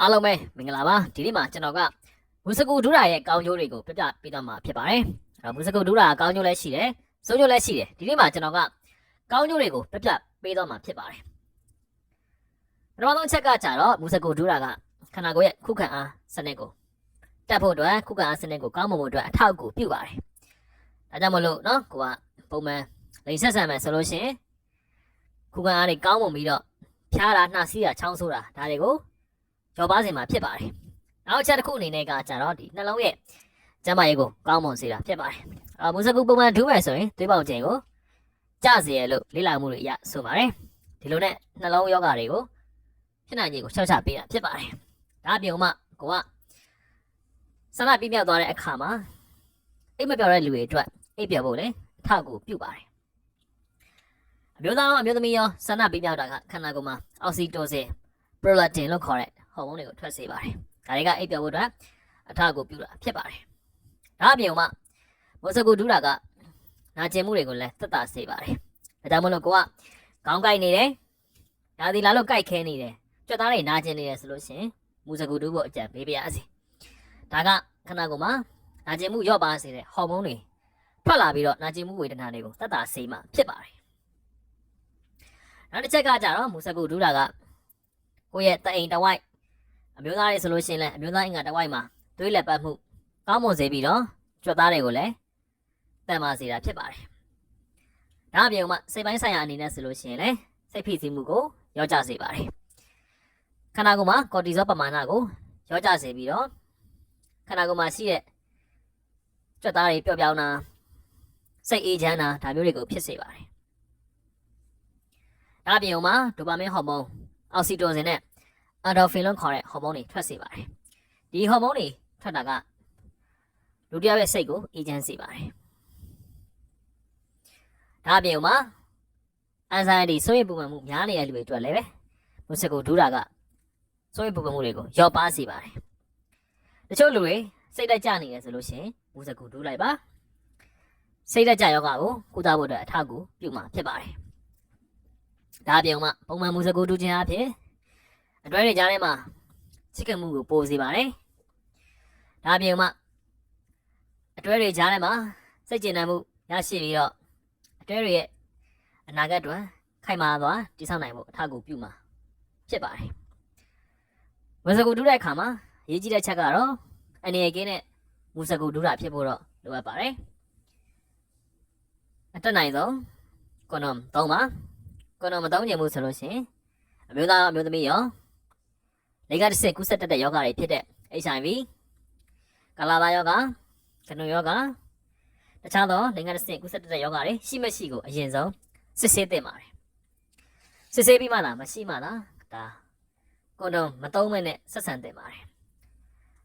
အားလုံးပဲမင်္ဂလာပါဒီနေ့မှာကျွန်တော်ကမူစကူဒူရာရဲ့ကောင်းကျိုးတွေကိုပြပြပေးသွားမှာဖြစ်ပါတယ်အဲ့တော့မူစကူဒူရာကကောင်းကျိုးလည်းရှိတယ်စိုးကျိုးလည်းရှိတယ်ဒီနေ့မှာကျွန်တော်ကကောင်းကျိုးတွေကိုပြပြပေးသွားမှာဖြစ်ပါတယ်ပထမဆုံးအချက်ကကြတော့မူစကူဒူရာကခန္ဓာကိုယ်ရဲ့ခုခံအားစနစ်ကိုတက်ဖို့အတွက်ခုခံအားစနစ်ကိုကောင်းမွန်ဖို့အတွက်အထောက်အကူပြုပါတယ်ဒါကြောင့်မလို့နော်ကိုကပုံမှန်လိန်ဆက်ဆံမယ်ဆိုလို့ရှိရင်ခုခံအားတွေကောင်းမွန်ပြီးတော့ဖျားတာနှာစီးတာချောင်းဆိုးတာဒါတွေကို ကျော်ပါစေမှာဖြစ်ပါတယ်။နောက်အချက်တစ်ခုအနေနဲ့ကကြတော့ဒီနှလုံးရဲ့ကျန်းမာရေးကိုကောင်းမွန်စေတာဖြစ်ပါတယ်။အာမူစကူပုံမှန်ဒူးမယ်ဆိုရင်သွေးပေါင်ချိန်ကိုကျစေရလို့လေ့လာမှုတွေအရဆိုပါတယ်။ဒီလိုနဲ့နှလုံးယောဂတွေကိုဖြစ်နိုင်ခြေကိုရှော့ချပေးတာဖြစ်ပါတယ်။ဒါအပြင်မှကိုကဆန္ဒပြင်းပြသွားတဲ့အခါမှာအိတ်မပြောတဲ့လူတွေအတွက်အိတ်ပြောဖို့လေအထောက်အကူပြုပါတယ်။အမျိုးသားရောအမျိုးသမီးရောဆန္ဒပြင်းပြတာကခန္ဓာကိုယ်မှာအောက်ဆီတိုစင် prolactin လို့ခေါ်တဲ့ ဟော်မုန်းတွေကိုထွက်စေပါတယ်။ဒါတွေကအိပ်ပျော်ဖို့အတွက်အထောက်အကူပြုတာဖြစ်ပါတယ်။ဒါအပြင်မှာမောစကူဒူးတာကနာကျင်မှုတွေကိုလည်းသက်သာစေပါတယ်။ဒါကြောင့်မလို့ကိုကခေါင်းကိုက်နေတယ်။ဒါဒီလာလို့ကိုက်ခဲနေတယ်။ကြွက်သားတွေနာကျင်နေတယ်ဆိုလို့ရှိရင်မူစကူဒူးဖို့အကြံပေးပါရစေ။ဒါကခန္ဓာကိုယ်မှာနာကျင်မှုလျော့ပါစေတဲ့ဟော်မုန်းတွေထွက်လာပြီးတော့နာကျင်မှုဝေဒနာတွေကိုသက်သာစေမှဖြစ်ပါတယ်။နောက်တစ်ချက်ကကြတော့မူစကူဒူးတာကကိုယ့်ရဲ့တအိမ်တစ်ဝိုက် အမျိုးသားတွေဆိုလို့ရှိရင်လည်းအမျိုးသားအင်္ဂါတစ်ဝိုက်မှာသွေးလက်ပတ်မှုကောင်းမွန်စေပြီးတော့ကြွက်သားတွေကိုလည်းတန်မာစေတာဖြစ်ပါတယ်။ဒါအပြင်မှာစိတ်ပိုင်းဆိုင်ရာအနေနဲ့ဆိုလို့ရှိရင်လည်းစိတ်ဖိစီးမှုကိုရောကြစေပါတယ်။ခန္ဓာကိုယ်မှာကော်တီဇောပမာဏကိုရောကြစေပြီးတော့ခန္ဓာကိုယ်မှာရှိတဲ့ကြွက်သားတွေပျော့ပြောင်းတာစိတ်အေးချမ်းတာဒါမျိုးတွေကိုဖြစ်စေပါတယ်။ဒါအပြင်မှာဒိုပါမင်းဟော်မုန်းအောက်ဆီတိုစင်နဲ့ အဒိုဖင်လို့ခေါ်တဲ့ဟော်မုန်းတွေထွက်စေပါတယ်။ဒီဟော်မုန်းတွေထွက်တာကလူတစ်ယောက်ရဲ့စိတ်ကိုအေးချမ်းစေပါတယ်။ဒါအပြင်မှာ anxiety စိုးရိမ်ပူပန်မှုများနေတဲ့လူတွေအတွက်လည်းပဲမုစကိုဒူးတာကစိုးရိမ်ပူပန်မှုတွေကိုရောပါစေပါတယ်။တချို့လူတွေစိတ်တက်ကြနေတယ်ဆိုလို့ရှိရင်မုစကိုဒူးလိုက်ပါ။စိတ်တက်ကြယောဂကိုကုသဖို့အတွက်အထောက်အကူပြုမှာဖြစ်ပါတယ်။ဒါအပြင်မှာပုံမှန်မူစကူတူခြင်းအဖြစ် အတွဲတွေကြားထဲမှာချစ်ခင်မှုကိုပိုစေပါတယ်။ဒါအပြင်မှာအတွဲတွေကြားထဲမှာစိတ်ကျဉ်နှံမှုရရှိပြီးတော့အတွဲတွေရဲ့အနာဂတ်အတွက်ခိုင်မာစွာတည်ဆောက်နိုင်ဖို့အထောက်အကူပြုမှာဖြစ်ပါတယ်။မူစကူတူတဲ့အခါမှာရေးကြည့်တဲ့ချက်ကတော့အနေရကင်းနဲ့မူစကူတူတာဖြစ်ဖို့တော့လိုအပ်ပါတယ်။အတက်နိုင်ဆုံးကွန်ဒုံသုံးပါကိုယ်တော့မတောင်းကြဘူးဆိုလို့ရှရင်အမျိုးသားရောအမျိုးသမီးရော လေကတစ်ဆင့်ကူးစက်တတ်တဲ့ယောဂတွေဖြစ်တဲ့ HIV ကာလာသားယောဂကနုယောဂတခြားသောလေကတစ်ဆင့်ကူးစက်တတ်တဲ့ယောဂတွေရှိမရှိကိုအရင်ဆုံးစစ်ဆေးသင့်ပါတယ်စစ်ဆေးပြီးမှသာမရှိမှသာဒါကွန်ဒုံမတုံးမနဲ့ဆက်ဆံသင့်ပါတယ်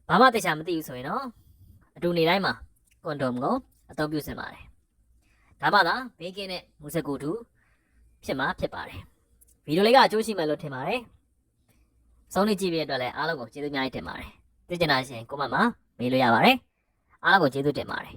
ဘာမှတေချာမသိဘူးဆိုရင်တော့အတူနေတိုင်းမှာကွန်ဒုံကိုအသုံးပြုစင်ပါတယ်ဒါမှသာဘေးကင်းတဲ့မူစကူတူဖြစ်မှာဖြစ်ပါတယ်ဗီဒီယိုလေးကအကျိုးရှိမယ်လို့ထင်ပါတယ် ဆုံးနေကြည့်ပြတဲ့အတွက်လည်းအားလုံးကိုကျေးဇူးအများကြီးတင်ပါတယ်သိချင်တာရှင်ကိုမတ်မှာမေးလို့ရပါတယ်အားလုံးကိုကျေးဇူးတင်ပါတယ်